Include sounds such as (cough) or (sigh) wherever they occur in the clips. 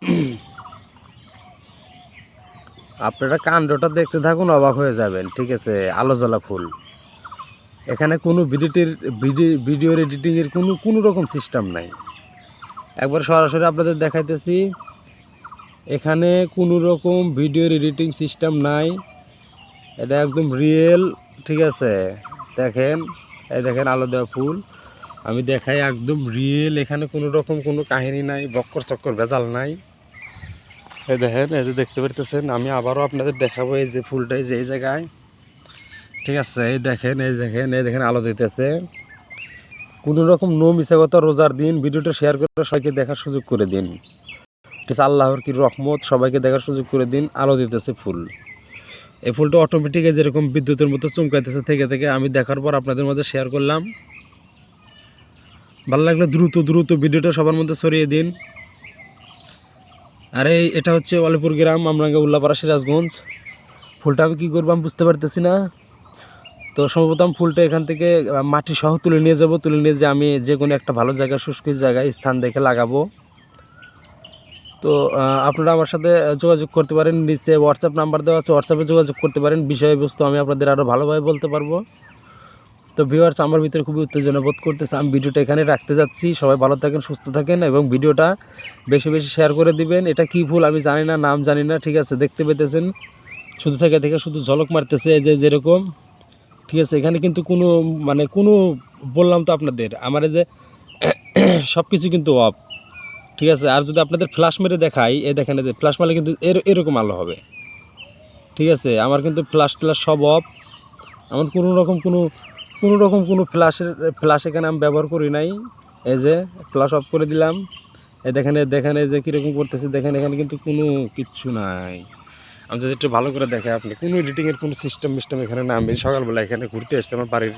(clears throat) আপনারা কাণ্ডটা দেখতে থাকুন, অবাক হয়ে যাবেন, ঠিক আছে? আলো জ্বলা ফুল। এখানে কোনো ভিডিওটির ভিডিওর এডিটিংয়ের কোনো কোনো রকম সিস্টেম নাই। একবার সরাসরি আপনাদের দেখাইতেছি, এখানে কোনো রকম ভিডিওর এডিটিং সিস্টেম নাই। এটা একদম রিয়েল ঠিক আছে? দেখেন, এই দেখেন আলো দেওয়া ফুল। আমি দেখাই একদম রিয়েল এখানে কোনো রকম কোনো কাহিনী নাই, বক্কর চক্কর ভেজাল নাই। এই দেখেন, এই যে দেখতে পারতেছেন, আমি আবারও আপনাদের দেখাবো এই যে ফুলটাই যে এই জায়গায়। ঠিক আছে, এই দেখেন এই দেখেন এই দেখেন আলো দিতেছে। কোনো রকম নো মিশাগত রোজার দিন, ভিডিওটা শেয়ার করে সবাইকে দেখার সুযোগ করে দিন। ঠিক আছে, আল্লাহর কি রহমত, সবাইকে দেখার সুযোগ করে দিন, আলো দিতেছে ফুল। এই ফুলটা অটোমেটিকে যেরকম বিদ্যুতের মতো চমকাইতেছে, থেকে থেকে আমি দেখার পর আপনাদের মধ্যে শেয়ার করলাম। ভালো লাগলে দ্রুত দ্রুত ভিডিওটা সবার মধ্যে ছড়িয়ে দিন। আরে এটা হচ্ছে অলিপুর গ্রাম, আমরাঙ্গা উল্লাপাড়া সিরাজগঞ্জ। ফুলটা আমি কী করব আমি বুঝতে পারতেছি না। তো সম্ভবত আমি ফুলটা এখান থেকে মাটি সহ তুলে নিয়ে যাব, তুলে নিয়ে যে আমি যে কোনো একটা ভালো জায়গায় শুষ্ক জায়গায় স্থান দেখে লাগাবো। তো আপনারা আমার সাথে যোগাযোগ করতে পারেন, নিচে হোয়াটসঅ্যাপ নাম্বার দেওয়া আছে হোয়াটসঅ্যাপে যোগাযোগ করতে পারেন। বিষয়বস্তু আমি আপনাদের আরও ভালোভাবে বলতে পারব। তো ভিউয়ার্স আমার ভিতরে খুবই উত্তেজনা বোধ করতেছে। আমি ভিডিওটা এখানে রাখতে যাচ্ছি। সবাই ভালো থাকেন, সুস্থ থাকেন এবং ভিডিওটা বেশি বেশি শেয়ার করে দিবেন। এটা কি ফুল আমি জানি না, নাম জানি না, ঠিক আছে, দেখতে পেতেছেন। শুধু থেকে থেকে শুধু ঝলক মারতেছে যে যেরকম। ঠিক আছে, এখানে কিন্তু কোনো মানে কোনো বললাম তো আপনাদের। আমার যে (coughs) সব কিছু কিন্তু অফ ঠিক আছে, আর যদি আপনাদের ফ্ল্যাশ মেরে দেখাই এ দেখেন যে ফ্ল্যাশ মারলে কিন্তু এর, এরকম আলো হবে। ঠিক আছে, আমার কিন্তু ফ্ল্যাশ ট্ল্যাশ সব অফ আমার কোনো রকম কোনো কোনো রকম কোনো ফ্ল্যাশের ফ্ল্যাশ এখানে আমি ব্যবহার করি নাই। এই যে ফ্ল্যাশ অফ করে দিলাম। এই দেখেন দেখেন, এই যে কীরকম করতেছে, দেখেন, এখানে কিন্তু কোনো কিচ্ছু নাই। আমি যদি একটু ভালো করে দেখে আপনি, কোনো এডিটিংয়ের কোনো সিস্টেম মিস্টেম এখানে না, আমি সকালবেলা এখানে ঘুরতে এসেছি আমার বাড়ির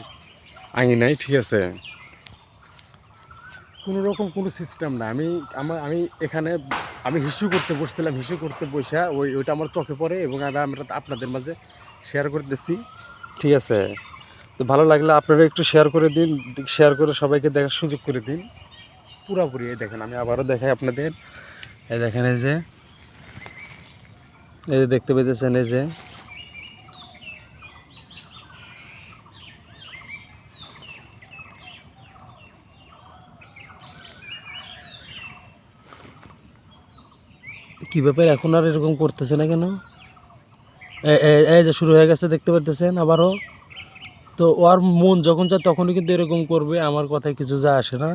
আঙি নাই ঠিক আছে? কোনো রকম কোনো সিস্টেম না আমি আমার আমি এখানে, আমি হিসু করতে বসছিলাম, হিসু করতে বসে, ওই, ওইটা আমার চোখে পড়ে এবং আমি আমরা আপনাদের মাঝে শেয়ার করতেছি, ঠিক আছে? তো ভালো লাগলে, আপনারা একটু শেয়ার করে দিন শেয়ার করে সবাইকে দেখার সুযোগ করে দিন। পুরোপুরি, এই দেখেন, আমি আবারও দেখাই আপনাদের। এই দেখেন, এই যে এই যে দেখতে পেতেছেন, এই যে। কি ব্যাপার, এখন আর এরকম করতেছে না কেন? এই যে শুরু হয়ে গেছে, দেখতে পারতেছেন আবারও? তো ওর মন যখন চায় তখনই কিন্তু এরকম করবে, আমার কথায় কিছু যা আসে না।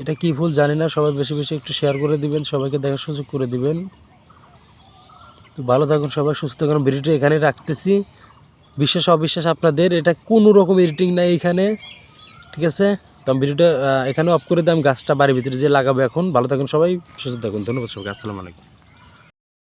এটা কি ফুল জানি না, সবাই বেশি বেশি একটু শেয়ার করে দিবেন, সবাইকে দেখার সুযোগ করে দিবেন। তো ভালো থাকুন সবাই, সুস্থ থাকুন। ভিডিওটা এখানে রাখতেছি। বিশ্বাস, অবিশ্বাস আপনাদের, এটা কোনো রকম এডিটিং নাই এখানে, ঠিক আছে? তো আমি ভিডিওটা এখানে অফ করে দিয়ে আমি গাছটা বাড়ির ভিতরে যে লাগাবো এখন। ভালো থাকুন সবাই, সুস্থ থাকুন। ধন্যবাদ সবাইকে, আসসালামু আলাইকুম।